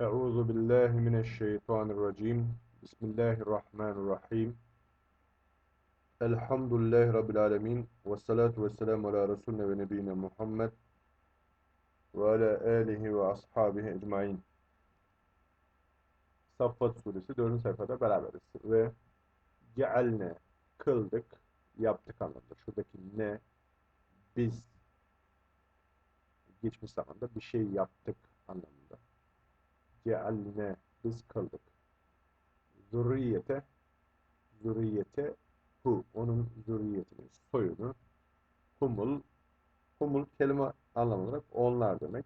Euzu billahi mineşşeytanirracim. Bismillahirrahmanirrahim. Elhamdülillahi rabbil alamin ve salatu vesselamü ala resulina ve nebiyina Muhammed ve ala alihi ve ashabihi ecmaîn. Saffat suresi 4. sayfada beraberiz ve cealne kıldık, yaptık anlamında. Şuradaki ne biz geçmiş zamanda bir şey yaptık anlamında. Cealne biz kıldık. Zürriyete zürriyete hu onun zürriyetini, soyunu humul humul kelime anlamı olarak onlar demek.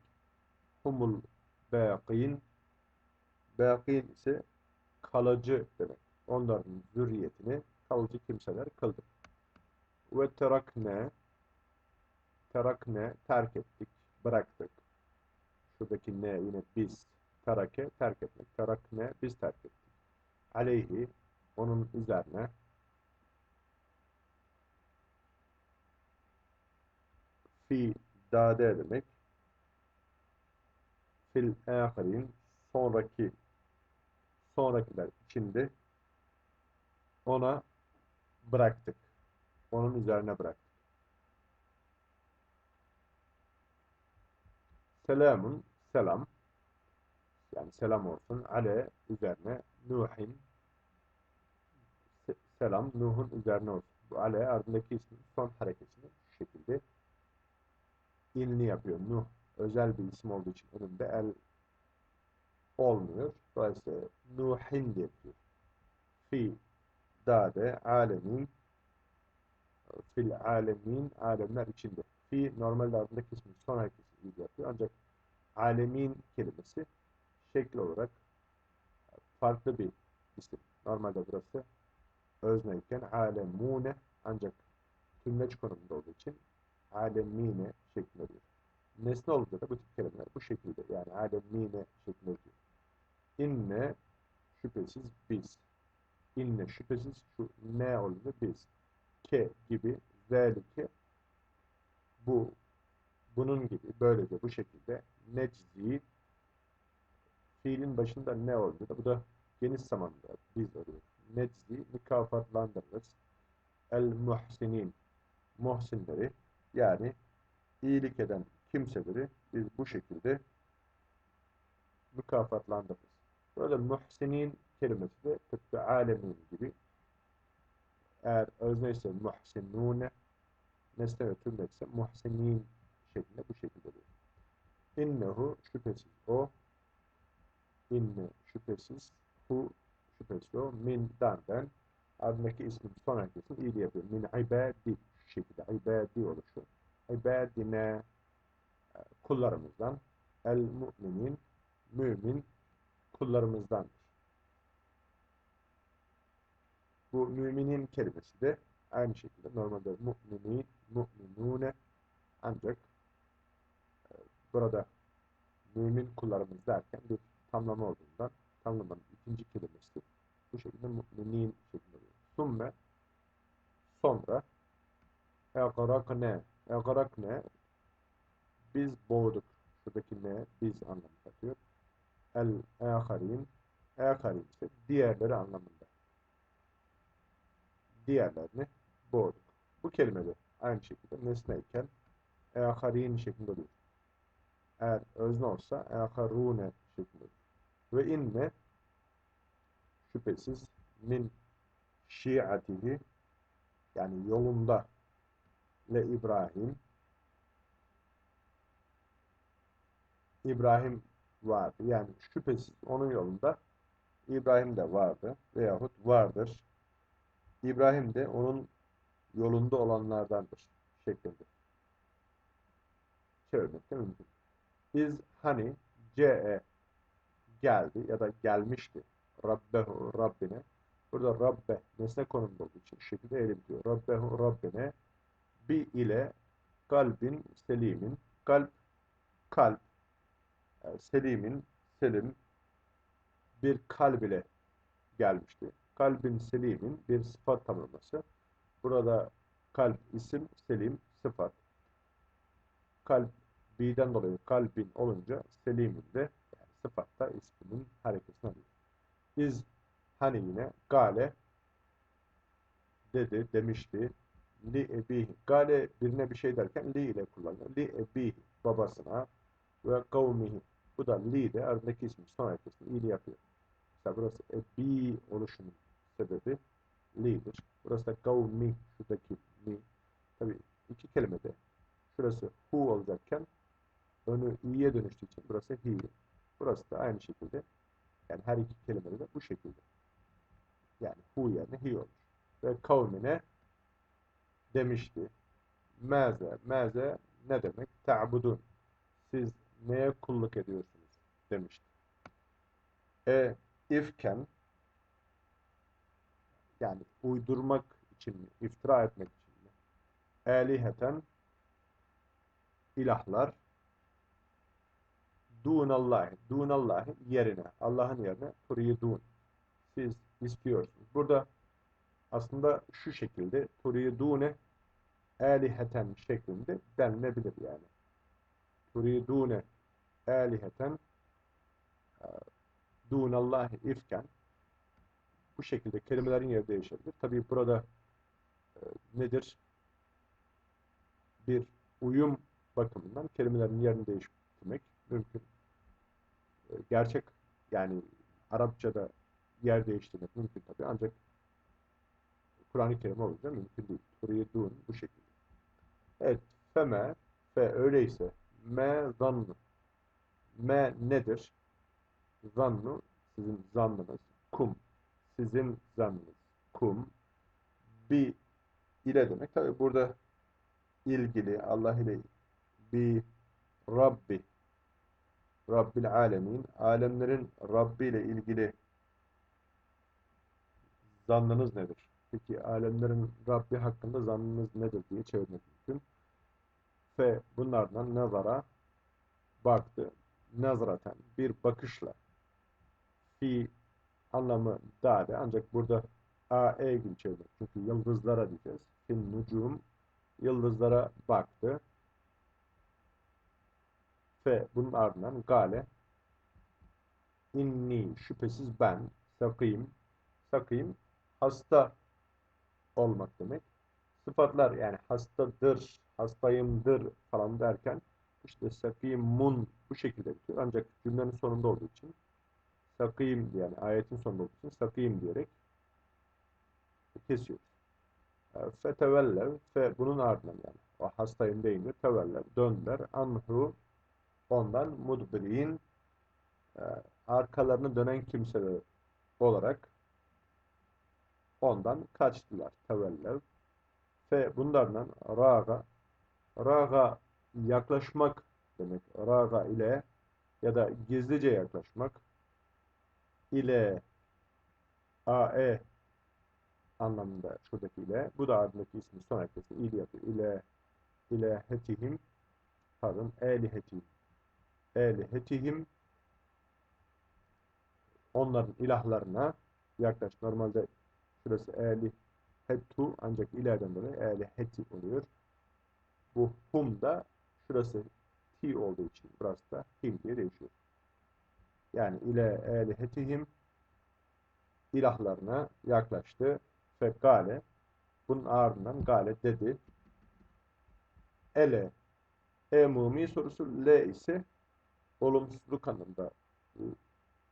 Humul bâkin bâkin ise kalıcı demek. Onların zürriyetini kalıcı kimseler kıldık. Ve terakne terakne terk ettik, bıraktık. Şuradaki ne yine biz terake terk etmek. Terakne biz terk ettik. Aleyhi onun üzerine fi dade demek. Fil ahirin sonraki sonrakiler içinde ona bıraktık. Onun üzerine bıraktık. Selamun selam yani selam olsun ale üzerine Nuhin selam Nuh'un üzerine olsun. Bu ale ardındaki ismin son hareketini şu şekilde inli yapıyor. Nuh özel bir isim olduğu için önünde el olmuyor. Dolayısıyla Nuhin yapıyor. Fi dade alemin fil alemin alemler içinde. Fi normalde ardındaki ismin son hareketi gibi yapıyor. Ancak alemin kelimesi şekli olarak farklı bir isim. Normalde burası özneyken alemune ancak tümleç konumunda olduğu için alemine şeklinde oluyor. Nesne olunca da bu tip kelimeler bu şekilde yani alemine şeklinde oluyor. İnne şüphesiz biz. İnne şüphesiz şu ne olunca biz. Ke gibi zelike bu bunun gibi böylece bu şekilde neczi fiilin başında ne oldu da bu da geniş zamanda biz oluyor. Neczi mükafatlandırırız. El muhsinin muhsinleri yani iyilik eden kimseleri biz bu şekilde mükafatlandırırız. Burada muhsinin kelimesi de tıpkı alemin gibi eğer özne ise muhsinune nesne ve muhsinin şeklinde bu şekilde oluyor. İnnehu şüphesiz o inne şüphesiz hu şüphesiz o min benden ardındaki ismin son herkesin iyiliği yapıyor. Min ibadi şu şekilde ibadi oluşu. İbadine e, kullarımızdan el müminin mümin kullarımızdandır. Bu müminin kelimesi de aynı şekilde normalde mümini, müminune ancak e, burada mümin kullarımız derken bir tamlama olduğundan tamlamanın ikinci kelimesi bu şekilde müminin şeklinde oluyor. Sümme sonra egarakne egarakne biz boğduk. Şuradaki ne biz anlamı katıyor. El eharin eharin ise diğerleri anlamında. Diğerlerini boğduk. Bu kelimede aynı şekilde nesneyken eharin şeklinde oluyor. Eğer özne olsa eharune şeklinde oluyor. Ve inne şüphesiz min şiatihi yani yolunda le İbrahim İbrahim vardı. Yani şüphesiz onun yolunda İbrahim de vardı veyahut vardır. İbrahim de onun yolunda olanlardandır şeklinde. Çevirmek de mümkün. Biz hani ce'e geldi ya da gelmişti. Rabbehu Rabbine. Burada Rabbe nesne konumda olduğu için şekilde elim diyor. Rabbehu Rabbine bi ile kalbin selimin kalp kalp yani selimin selim bir kalb ile gelmişti. Kalbin selimin bir sıfat tanımlaması. Burada kalp isim, selim sıfat. Kalp bi'den dolayı kalbin olunca selimin de sıfatta isminin hareketini alıyor. İz hani yine gale dedi, demişti. Li ebihi. Gale birine bir şey derken li ile kullanıyor. Li ebihi. Babasına ve kavmihi. Bu da li de arasındaki ismin son hareketini ili yapıyor. Mesela burası ebi oluşunun sebebi li'dir. Burası da kavmi. Şuradaki mi. Tabi iki kelimede. Şurası hu olacakken önü i'ye dönüştüğü için burası hi. Burası da aynı şekilde. Yani her iki kelimede de bu şekilde. Yani hu yerine hi olur. Ve kavmine demişti. Meze, meze ne demek? Ta'budun. Siz neye kulluk ediyorsunuz? Demişti. E, ifken yani uydurmak için mi? iftira etmek için mi? Eliheten ilahlar dunallahi, dunallahi yerine, Allah'ın yerine turidun. Siz istiyorsunuz. Burada aslında şu şekilde turidune eliheten şeklinde denilebilir yani. Turidune eliheten dunallahi ifken bu şekilde kelimelerin yeri değişebilir. Tabii burada e, nedir? Bir uyum bakımından kelimelerin yerini değiştirmek mümkün. E, gerçek yani Arapçada yer değiştirmek mümkün tabii ancak Kur'an-ı Kerim olunca mümkün değil. Turidun bu şekilde. Evet. Feme fe öyleyse me zannu me nedir? Zannu sizin zannınız. Kum sizin zannınız. Kum bi ile demek. Tabi burada ilgili Allah ile bi Rabbi Rabbil alemin alemlerin Rabbi ile ilgili zannınız nedir? Peki alemlerin Rabbi hakkında zannınız nedir diye çevirmek mümkün. Fe bunlardan nazara baktı. Nazraten bir bakışla fi anlamı dade ancak burada a e gibi çevirmek. Çünkü yıldızlara diyeceğiz. Fin nucum yıldızlara baktı. Fe bunun ardından gale inni şüphesiz ben sakıyım sakıyım hasta olmak demek. Sıfatlar yani hastadır, hastayımdır falan derken işte sakimun bu şekilde bitiyor. Ancak cümlenin sonunda olduğu için sakıyım yani ayetin sonunda olduğu için sakıyım diyerek kesiyoruz. Fetevellev fe bunun ardından yani o hastayım deyince tevellev döndüler anhu ondan mudbirin arkalarını dönen kimseler olarak ondan kaçtılar. Tevellev. Fe bunlardan raga raga yaklaşmak demek. Raga ile ya da gizlice yaklaşmak ile ae anlamında şuradaki ile bu da ardındaki ismi son eklesi il yapıyor. ile ile hetihim pardon elihetihim elihetihim onların ilahlarına yaklaş. Normalde Şurası eli hetu ancak ileriden dolayı eli heti oluyor. Bu hum da şurası ti olduğu için burası da him diye değişiyor. Yani ile eli hetihim ilahlarına yaklaştı. Ve gale bunun ardından gale dedi. Ele emumi sorusu le ise olumsuzluk anlamında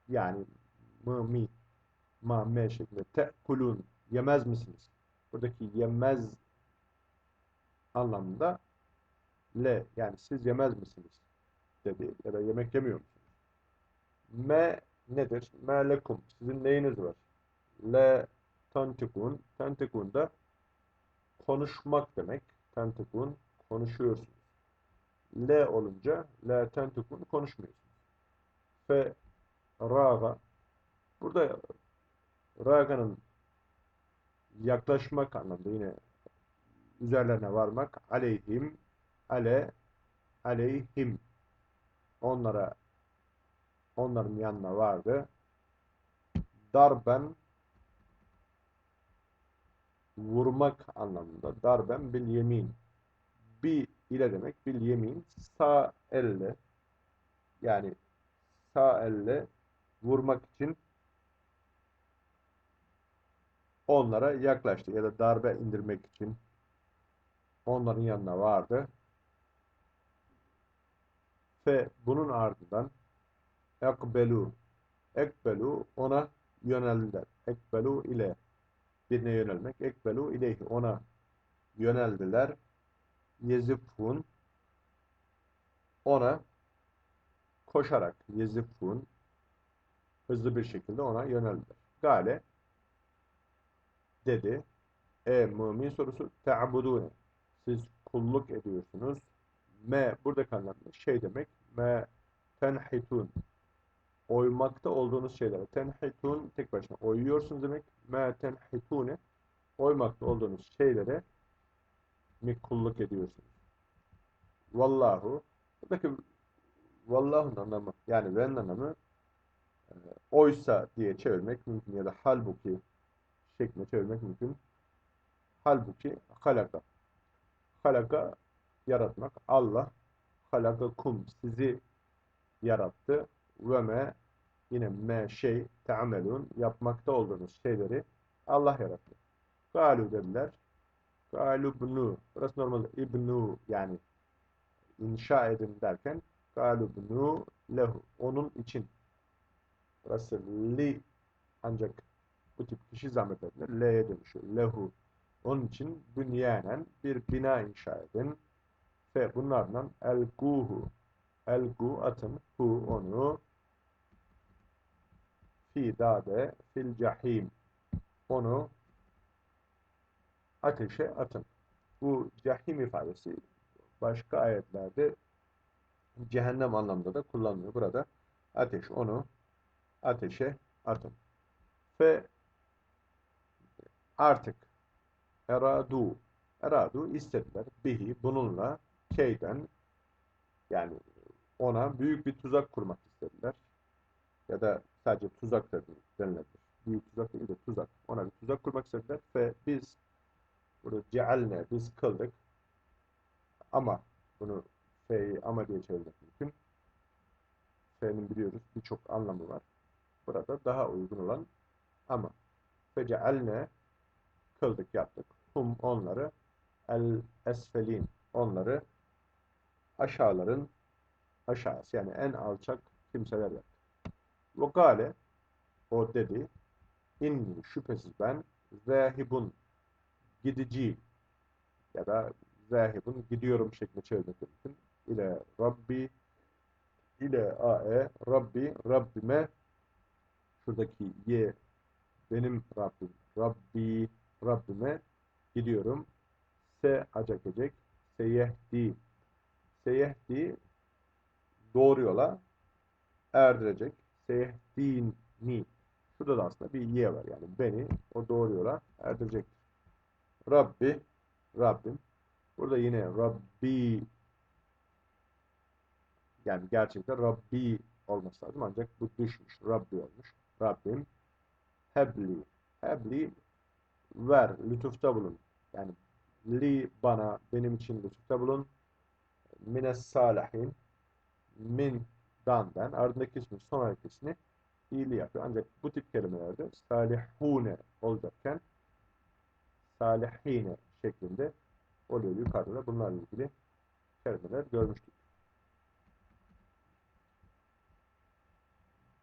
yani mı ma me şeklinde te'kulun yemez misiniz? Buradaki yemez anlamında le yani siz yemez misiniz dedi ya da yemek yemiyor musunuz? Me nedir? Me lekum sizin neyiniz var? Le tantikun tantikun da konuşmak demek. Tantikun konuşuyorsunuz. Le olunca le tantikun konuşmuyorsunuz. Fe raga burada Raga'nın yaklaşmak anlamında yine üzerlerine varmak aleyhim ale aleyhim onlara onların yanına vardı. Darben vurmak anlamında. Darben bil yemin. İle demek bil yemin. Sağ elle yani sağ elle vurmak için onlara yaklaştı ya da darbe indirmek için onların yanına vardı. Ve bunun ardından ekbelu ekbelu ona yöneldiler. Ekbelu ile birine yönelmek. Ekbelu ileyhi ona yöneldiler. Yezifun ona koşarak yezifun hızlı bir şekilde ona yöneldiler. Gale dedi. E mümin sorusu te'abudune. Siz kulluk ediyorsunuz. Me burada anlamda şey demek. Me tenhitun. Oymakta olduğunuz şeylere. Tenhitun tek başına oyuyorsunuz demek. Me tenhitune. Oymakta olduğunuz şeylere mi kulluk ediyorsunuz. Vallahu. Buradaki Vallah'ın anlamı yani ben anlamı e, oysa diye çevirmek mümkün ya da halbuki şeklinde çevirmek mümkün. Halbuki halaka. Halaka yaratmak. Allah halakakum sizi yarattı. Ve me yine me şey teamelun yapmakta olduğunuz şeyleri Allah yarattı. Galu dediler. Galu ibnu. Burası normalde ibnu yani inşa edin derken galu ibnu lehu. Onun için. Burası li ancak bu tip kişi zahmet edilir. L'ye dönüşüyor. Lehu. Onun için bünyanen bir bina inşa edin. Ve bunlardan el-guhu. El-gu atın. Hu onu fi dade fil cahim. Onu ateşe atın. Bu cahim ifadesi başka ayetlerde cehennem anlamda da kullanılıyor. Burada ateş onu ateşe atın. Ve artık eradu eradu istediler bihi bununla keyden yani ona büyük bir tuzak kurmak istediler. Ya da sadece tuzak da denilebilir. Büyük tuzak değil de tuzak. Ona bir tuzak kurmak istediler ve biz burada cealne biz kıldık. Ama bunu fe'yi ama diye çevirmek mümkün. Fe'nin biliyoruz birçok anlamı var. Burada daha uygun olan ama. Fecealne kıldık yaptık. Hum onları el esfelin onları aşağıların aşağısı yani en alçak kimseler yaptı. Ve gale o dedi inni şüphesiz ben zahibun gidici ya da zahibun gidiyorum şeklinde çevirmek mümkün. İle Rabbi ile ae Rabbi Rabbime şuradaki ye benim Rabbim Rabbi Rabbime gidiyorum. Se acak ecek seyehdi seyehdi doğru yola erdirecek. Seyehdini şurada da aslında bir ye var yani beni o doğru yola erdirecek. Rabbi Rabbim burada yine Rabbi yani gerçekten Rabbi olması lazım ancak bu düşmüş. Rabbi olmuş. Rabbim hebli hebli ver lütufta bulun. Yani li bana benim için lütufta bulun. Mines salihin min dandan ardındaki ismin son harekesini fiili yapıyor. Ancak bu tip kelimelerde salihune olacakken salihine şeklinde oluyor yukarıda. Bunlarla ilgili kelimeler görmüştük.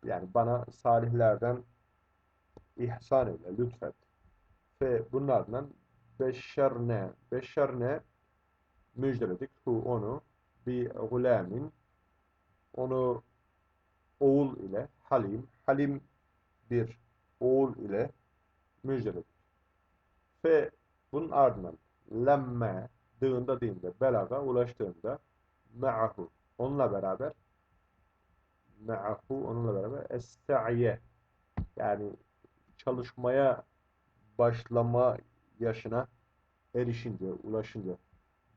Yani bana salihlerden ihsan eyle, lütfet. Ve bunlardan beşşerne, beşşerne müjdeledik. Hu onu bir gulamin onu oğul ile halim, halim bir oğul ile müjdeledik. Ve bunun ardından lemme dığında deyince belaga ulaştığında me'ahu onunla beraber me'ahu onunla beraber estaiye yani çalışmaya başlama yaşına erişince, ulaşınca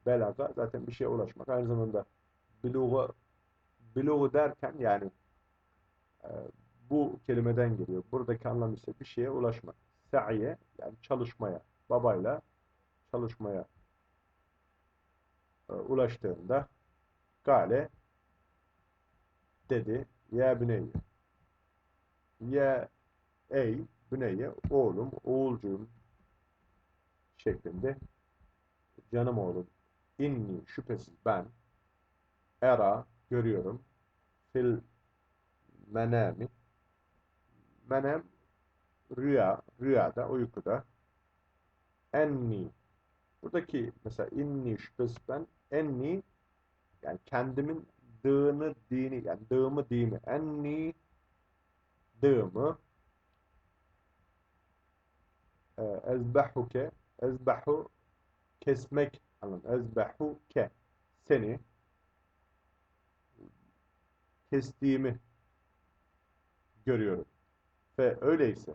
belaga zaten bir şeye ulaşmak. Aynı zamanda buluğa buluğu derken yani e, bu kelimeden geliyor. Buradaki anlam ise bir şeye ulaşmak. Sa'iye yani çalışmaya, babayla çalışmaya e, ulaştığında gale dedi Ya büneyye. Ya ey büneyye oğlum, oğulcuğum şeklinde canım oğlum inni şüphesiz ben era görüyorum fil menami menem rüya rüyada uykuda enni. Buradaki mesela inni şüphesiz enni yani kendimin dığını dini yani dığımı dini. Enni dığımı e, ezbehuke ezbehu kesmek anlamı ezbehuke seni kestiğimi görüyorum. Ve öyleyse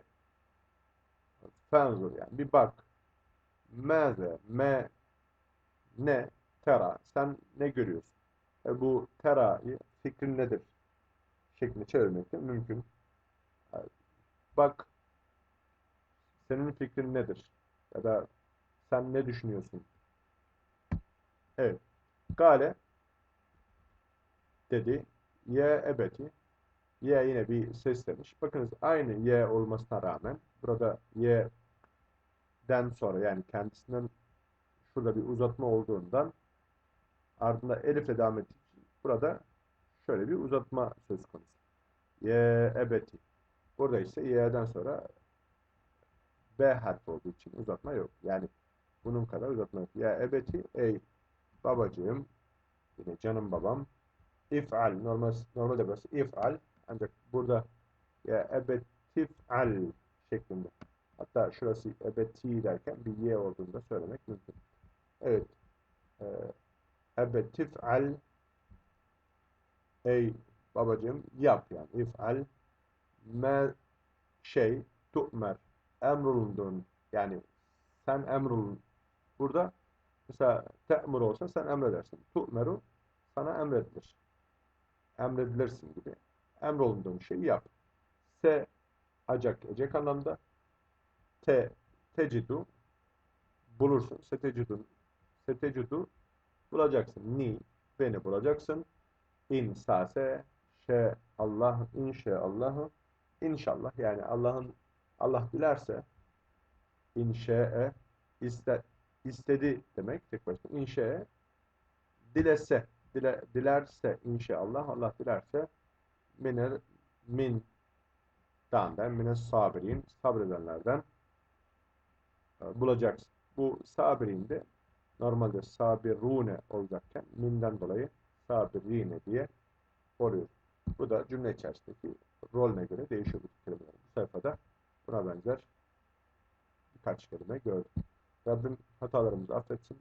fenzur yani bir bak meze me ne tera sen ne görüyorsun? E bu tera'yı fikrin nedir? şeklinde çevirmek de mümkün. Yani bak senin fikrin nedir? Ya da sen ne düşünüyorsun? Evet. Gale dedi. Ye ebeti. Ye yine bir seslemiş. Bakınız aynı ye olmasına rağmen burada ye'den sonra yani kendisinden şurada bir uzatma olduğundan ardında elifle devam için burada şöyle bir uzatma söz konusu. Ye ebeti. Burada ise ye'den sonra B harfi olduğu için uzatma yok. Yani bunun kadar uzatma yok. Ya ebeti ey babacığım yine canım babam if'al normal normalde burası if'al ancak burada ya ebetif'al şeklinde. Hatta şurası ebeti derken bir ye olduğunu da söylemek mümkün. Evet. Ee, ebetif'al ey babacığım yap yani if'al me şey tu'mer emrolunduğun yani sen emrolun burada mesela te'mur olsa sen emredersin. Tu'meru sana emredilir. Emredilirsin gibi. Emrolunduğun şeyi yap. Se acak ecek anlamda te tecidu bulursun. Se tecidun se tecidu bulacaksın. Ni beni bulacaksın. İn sase şe Allah inşallah inşallah yani Allah'ın Allah dilerse inşe'e iste, istedi demek tek başına. İnşe'e dilese dile, dilerse inşallah Allah dilerse minel min den mine sabirin sabredenlerden bulacaksın. Bu sabirin de normalde sabirune olacakken minden dolayı sabirine diye oluyor. Bu da cümle içerisindeki rolüne göre değişiyor bu kelimeler. Bu sayfada buna benzer birkaç kelime gördüm. Rabbim hatalarımızı affetsin.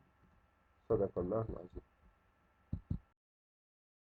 Sadakallahu azim.